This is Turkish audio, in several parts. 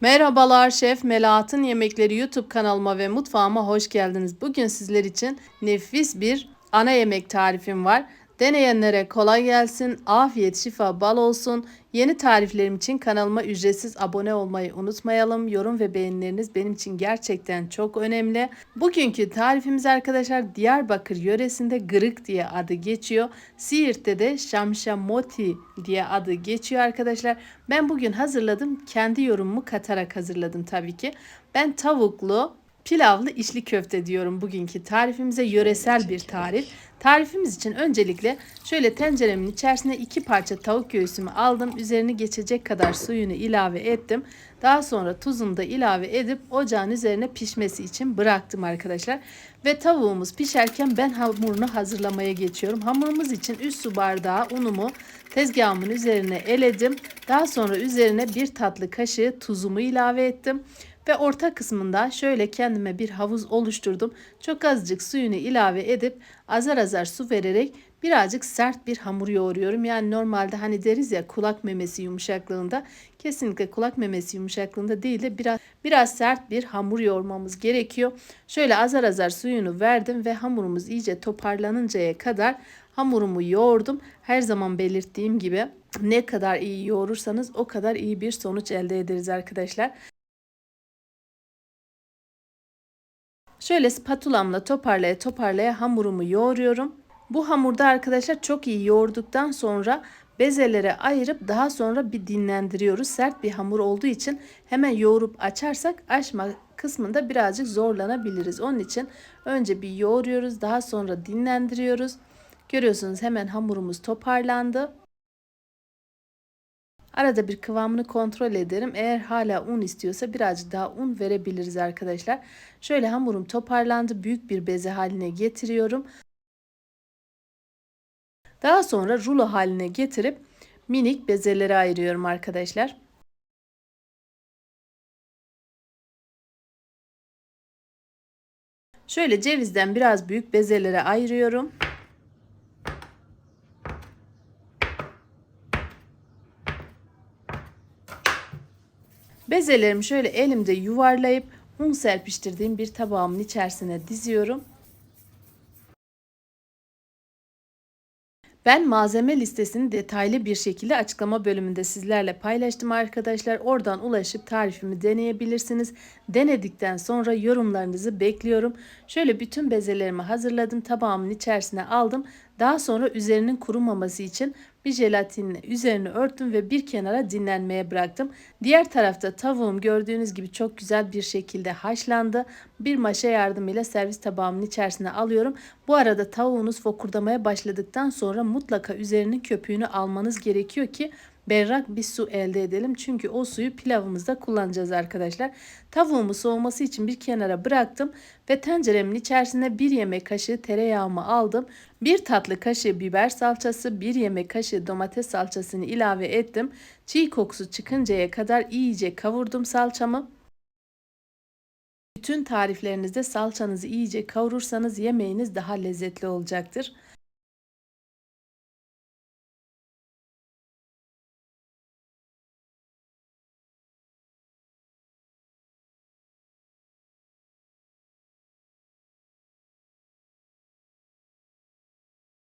Merhabalar Şef Melahat'ın Yemekleri YouTube kanalıma ve mutfağıma hoş geldiniz. Bugün sizler için nefis bir ana yemek tarifim var. Deneyenlere kolay gelsin, afiyet, şifa, bal olsun. Yeni tariflerim için kanalıma ücretsiz abone olmayı unutmayalım. Yorum ve beğenileriniz benim için gerçekten çok önemli. Bugünkü tarifimiz arkadaşlar Diyarbakır yöresinde gırık diye adı geçiyor. Siirt'te de şamşamoti diye adı geçiyor arkadaşlar. Ben bugün hazırladım. Kendi yorumumu katarak hazırladım tabii ki. Ben tavuklu pilavlı içli köfte diyorum bugünkü tarifimize yöresel bir tarif. Tarifimiz için öncelikle şöyle tenceremin içerisine iki parça tavuk göğsümü aldım. Üzerini geçecek kadar suyunu ilave ettim. Daha sonra tuzunu da ilave edip ocağın üzerine pişmesi için bıraktım arkadaşlar. Ve tavuğumuz pişerken ben hamurunu hazırlamaya geçiyorum. Hamurumuz için 3 su bardağı unumu tezgahımın üzerine eledim. Daha sonra üzerine bir tatlı kaşığı tuzumu ilave ettim. Ve orta kısmında şöyle kendime bir havuz oluşturdum. Çok azıcık suyunu ilave edip azar azar su vererek birazcık sert bir hamur yoğuruyorum. Yani normalde hani deriz ya kulak memesi yumuşaklığında kesinlikle kulak memesi yumuşaklığında değil de biraz biraz sert bir hamur yoğurmamız gerekiyor. Şöyle azar azar suyunu verdim ve hamurumuz iyice toparlanıncaya kadar hamurumu yoğurdum. Her zaman belirttiğim gibi ne kadar iyi yoğurursanız o kadar iyi bir sonuç elde ederiz arkadaşlar. Şöyle spatulamla toparlaya toparlaya hamurumu yoğuruyorum. Bu hamurda arkadaşlar çok iyi yoğurduktan sonra bezelere ayırıp daha sonra bir dinlendiriyoruz. Sert bir hamur olduğu için hemen yoğurup açarsak açma kısmında birazcık zorlanabiliriz. Onun için önce bir yoğuruyoruz daha sonra dinlendiriyoruz. Görüyorsunuz hemen hamurumuz toparlandı. Arada bir kıvamını kontrol ederim. Eğer hala un istiyorsa birazcık daha un verebiliriz arkadaşlar. Şöyle hamurum toparlandı. Büyük bir beze haline getiriyorum. Daha sonra rulo haline getirip minik bezelere ayırıyorum arkadaşlar. Şöyle cevizden biraz büyük bezelere ayırıyorum. Bezelerimi şöyle elimde yuvarlayıp un serpiştirdiğim bir tabağımın içerisine diziyorum. Ben malzeme listesini detaylı bir şekilde açıklama bölümünde sizlerle paylaştım arkadaşlar. Oradan ulaşıp tarifimi deneyebilirsiniz. Denedikten sonra yorumlarınızı bekliyorum. Şöyle bütün bezelerimi hazırladım. Tabağımın içerisine aldım. Daha sonra üzerinin kurumaması için bir jelatinle üzerini örttüm ve bir kenara dinlenmeye bıraktım. Diğer tarafta tavuğum gördüğünüz gibi çok güzel bir şekilde haşlandı. Bir maşa yardımıyla servis tabağımın içerisine alıyorum. Bu arada tavuğunuz fokurdamaya başladıktan sonra mutlaka üzerinin köpüğünü almanız gerekiyor ki berrak bir su elde edelim. Çünkü o suyu pilavımızda kullanacağız arkadaşlar. Tavuğumu soğuması için bir kenara bıraktım ve tenceremin içerisine bir yemek kaşığı tereyağımı aldım. Bir tatlı kaşığı biber salçası, bir yemek kaşığı domates salçasını ilave ettim. Çiğ kokusu çıkıncaya kadar iyice kavurdum salçamı. Bütün tariflerinizde salçanızı iyice kavurursanız yemeğiniz daha lezzetli olacaktır.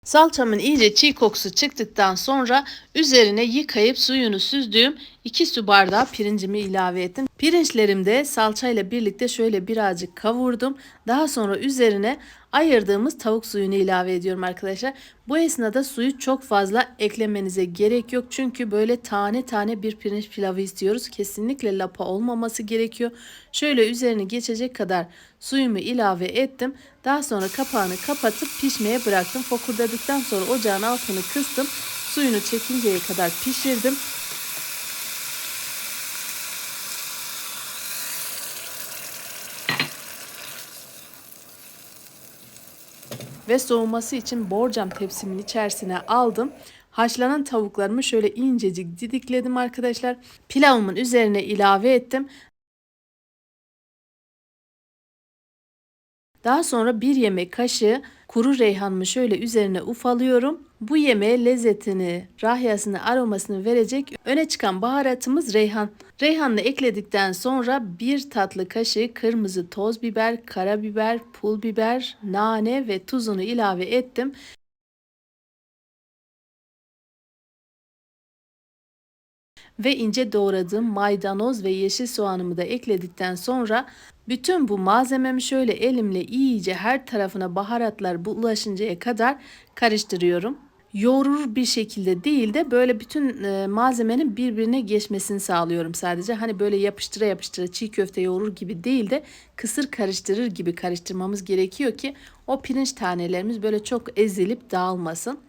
Salçamın iyice çiğ kokusu çıktıktan sonra üzerine yıkayıp suyunu süzdüğüm 2 su bardağı pirincimi ilave ettim. Pirinçlerimi de salçayla birlikte şöyle birazcık kavurdum. Daha sonra üzerine ayırdığımız tavuk suyunu ilave ediyorum arkadaşlar. Bu esnada suyu çok fazla eklemenize gerek yok. Çünkü böyle tane tane bir pirinç pilavı istiyoruz. Kesinlikle lapa olmaması gerekiyor. Şöyle üzerine geçecek kadar suyumu ilave ettim. Daha sonra kapağını kapatıp pişmeye bıraktım. Fokurdadıktan sonra ocağın altını kıstım. Suyunu çekinceye kadar pişirdim. Ve soğuması için borcam tepsimin içerisine aldım. Haşlanan tavuklarımı şöyle incecik didikledim arkadaşlar. Pilavımın üzerine ilave ettim. Daha sonra bir yemek kaşığı kuru reyhanımı şöyle üzerine ufalıyorum. Bu yemeğe lezzetini, rahyasını, aromasını verecek öne çıkan baharatımız reyhan. Reyhanını ekledikten sonra bir tatlı kaşığı kırmızı toz biber, karabiber, pul biber, nane ve tuzunu ilave ettim. ve ince doğradığım maydanoz ve yeşil soğanımı da ekledikten sonra bütün bu malzememi şöyle elimle iyice her tarafına baharatlar bulaşıncaya kadar karıştırıyorum. Yoğurur bir şekilde değil de böyle bütün e, malzemenin birbirine geçmesini sağlıyorum sadece. Hani böyle yapıştıra yapıştıra çiğ köfte yoğurur gibi değil de kısır karıştırır gibi karıştırmamız gerekiyor ki o pirinç tanelerimiz böyle çok ezilip dağılmasın.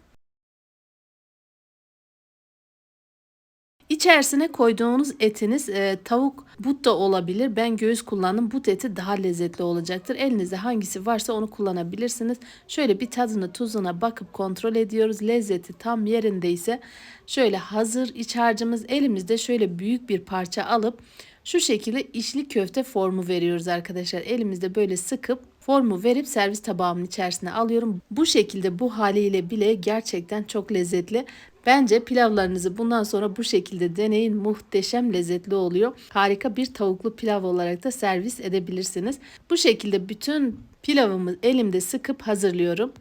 İçerisine koyduğunuz etiniz e, tavuk but da olabilir. Ben göğüs kullandım. But eti daha lezzetli olacaktır. Elinizde hangisi varsa onu kullanabilirsiniz. Şöyle bir tadını tuzuna bakıp kontrol ediyoruz. Lezzeti tam yerindeyse şöyle hazır iç harcımız elimizde şöyle büyük bir parça alıp şu şekilde içli köfte formu veriyoruz arkadaşlar. Elimizde böyle sıkıp formu verip servis tabağımın içerisine alıyorum. Bu şekilde bu haliyle bile gerçekten çok lezzetli. Bence pilavlarınızı bundan sonra bu şekilde deneyin. Muhteşem lezzetli oluyor. Harika bir tavuklu pilav olarak da servis edebilirsiniz. Bu şekilde bütün pilavımı elimde sıkıp hazırlıyorum.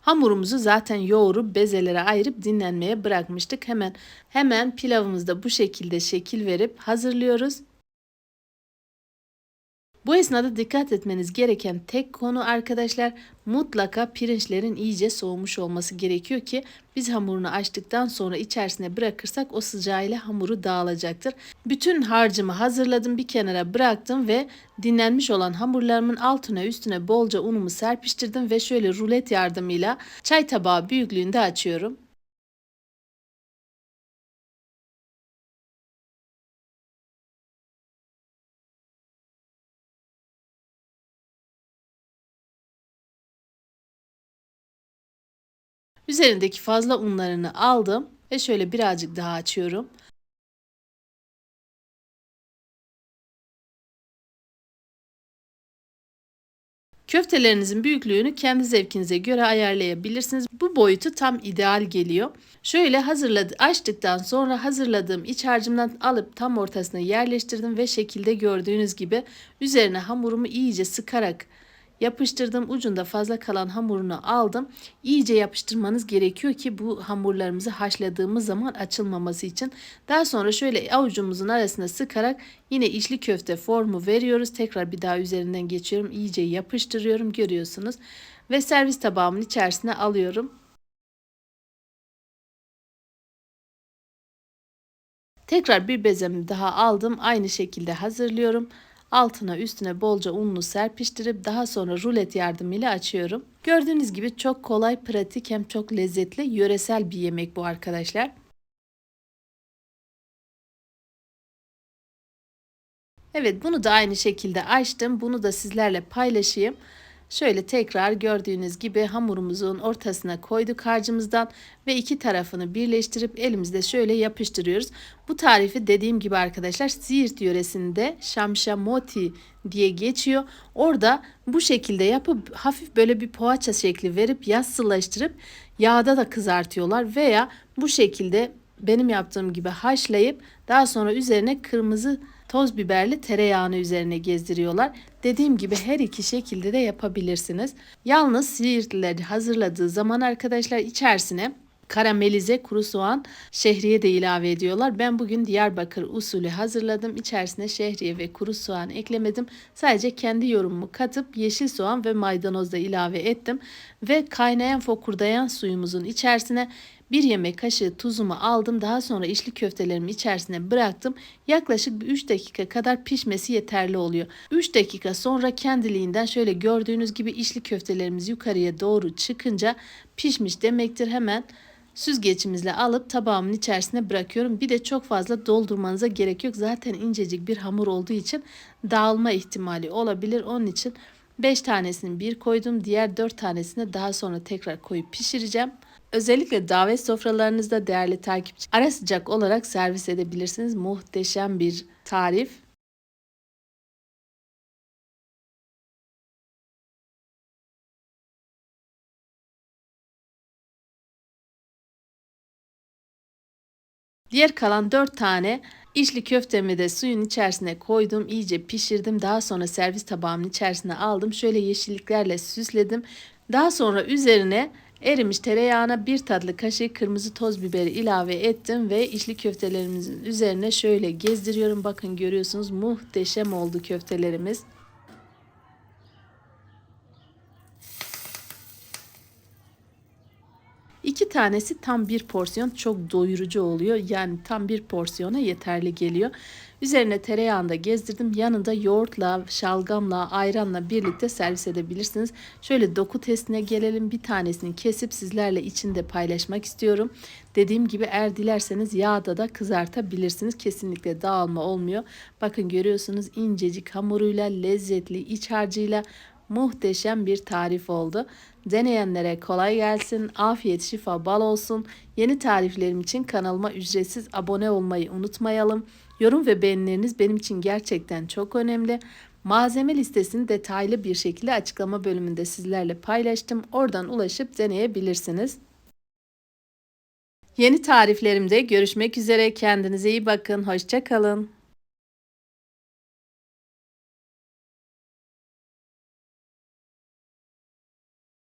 Hamurumuzu zaten yoğurup bezelere ayırıp dinlenmeye bırakmıştık. Hemen hemen pilavımızda bu şekilde şekil verip hazırlıyoruz. Bu esnada dikkat etmeniz gereken tek konu arkadaşlar mutlaka pirinçlerin iyice soğumuş olması gerekiyor ki biz hamurunu açtıktan sonra içerisine bırakırsak o sıcağıyla hamuru dağılacaktır. Bütün harcımı hazırladım bir kenara bıraktım ve dinlenmiş olan hamurlarımın altına üstüne bolca unumu serpiştirdim ve şöyle rulet yardımıyla çay tabağı büyüklüğünde açıyorum. Üzerindeki fazla unlarını aldım ve şöyle birazcık daha açıyorum. Köftelerinizin büyüklüğünü kendi zevkinize göre ayarlayabilirsiniz. Bu boyutu tam ideal geliyor. Şöyle hazırladı, açtıktan sonra hazırladığım iç harcımdan alıp tam ortasına yerleştirdim ve şekilde gördüğünüz gibi üzerine hamurumu iyice sıkarak Yapıştırdım ucunda fazla kalan hamurunu aldım. İyice yapıştırmanız gerekiyor ki bu hamurlarımızı haşladığımız zaman açılmaması için. Daha sonra şöyle avucumuzun arasına sıkarak yine içli köfte formu veriyoruz. Tekrar bir daha üzerinden geçiyorum. İyice yapıştırıyorum görüyorsunuz. Ve servis tabağımın içerisine alıyorum. Tekrar bir bezemi daha aldım. Aynı şekilde hazırlıyorum. Altına üstüne bolca unlu serpiştirip daha sonra rulet yardımıyla açıyorum. Gördüğünüz gibi çok kolay, pratik hem çok lezzetli, yöresel bir yemek bu arkadaşlar. Evet bunu da aynı şekilde açtım. Bunu da sizlerle paylaşayım. Şöyle tekrar gördüğünüz gibi hamurumuzun ortasına koyduk harcımızdan ve iki tarafını birleştirip elimizde şöyle yapıştırıyoruz. Bu tarifi dediğim gibi arkadaşlar Siirt yöresinde şamşamoti diye geçiyor. Orada bu şekilde yapıp hafif böyle bir poğaça şekli verip yassılaştırıp yağda da kızartıyorlar veya bu şekilde benim yaptığım gibi haşlayıp daha sonra üzerine kırmızı toz biberli tereyağını üzerine gezdiriyorlar. Dediğim gibi her iki şekilde de yapabilirsiniz. Yalnız Siirtliler hazırladığı zaman arkadaşlar içerisine karamelize kuru soğan, şehriye de ilave ediyorlar. Ben bugün Diyarbakır usulü hazırladım. İçerisine şehriye ve kuru soğan eklemedim. Sadece kendi yorumumu katıp yeşil soğan ve maydanoz da ilave ettim. Ve kaynayan fokurdayan suyumuzun içerisine bir yemek kaşığı tuzumu aldım. Daha sonra içli köftelerimi içerisine bıraktım. Yaklaşık 3 dakika kadar pişmesi yeterli oluyor. 3 dakika sonra kendiliğinden şöyle gördüğünüz gibi içli köftelerimiz yukarıya doğru çıkınca pişmiş demektir. Hemen süzgecimizle alıp tabağımın içerisine bırakıyorum. Bir de çok fazla doldurmanıza gerek yok. Zaten incecik bir hamur olduğu için dağılma ihtimali olabilir. Onun için 5 tanesini bir koydum. Diğer 4 tanesini daha sonra tekrar koyup pişireceğim. Özellikle davet sofralarınızda değerli takipçi ara sıcak olarak servis edebilirsiniz. Muhteşem bir tarif. Diğer kalan 4 tane İçli köftemi de suyun içerisine koydum, iyice pişirdim. Daha sonra servis tabağımın içerisine aldım. Şöyle yeşilliklerle süsledim. Daha sonra üzerine erimiş tereyağına bir tatlı kaşığı kırmızı toz biberi ilave ettim ve içli köftelerimizin üzerine şöyle gezdiriyorum. Bakın görüyorsunuz muhteşem oldu köftelerimiz. İki tanesi tam bir porsiyon çok doyurucu oluyor. Yani tam bir porsiyona yeterli geliyor. Üzerine tereyağında gezdirdim. Yanında yoğurtla, şalgamla, ayranla birlikte servis edebilirsiniz. Şöyle doku testine gelelim. Bir tanesini kesip sizlerle içinde paylaşmak istiyorum. Dediğim gibi eğer dilerseniz yağda da kızartabilirsiniz. Kesinlikle dağılma olmuyor. Bakın görüyorsunuz incecik hamuruyla, lezzetli iç harcıyla muhteşem bir tarif oldu. Deneyenlere kolay gelsin, afiyet şifa bal olsun. Yeni tariflerim için kanalıma ücretsiz abone olmayı unutmayalım. Yorum ve beğenileriniz benim için gerçekten çok önemli. Malzeme listesini detaylı bir şekilde açıklama bölümünde sizlerle paylaştım. Oradan ulaşıp deneyebilirsiniz. Yeni tariflerimde görüşmek üzere. Kendinize iyi bakın. Hoşçakalın.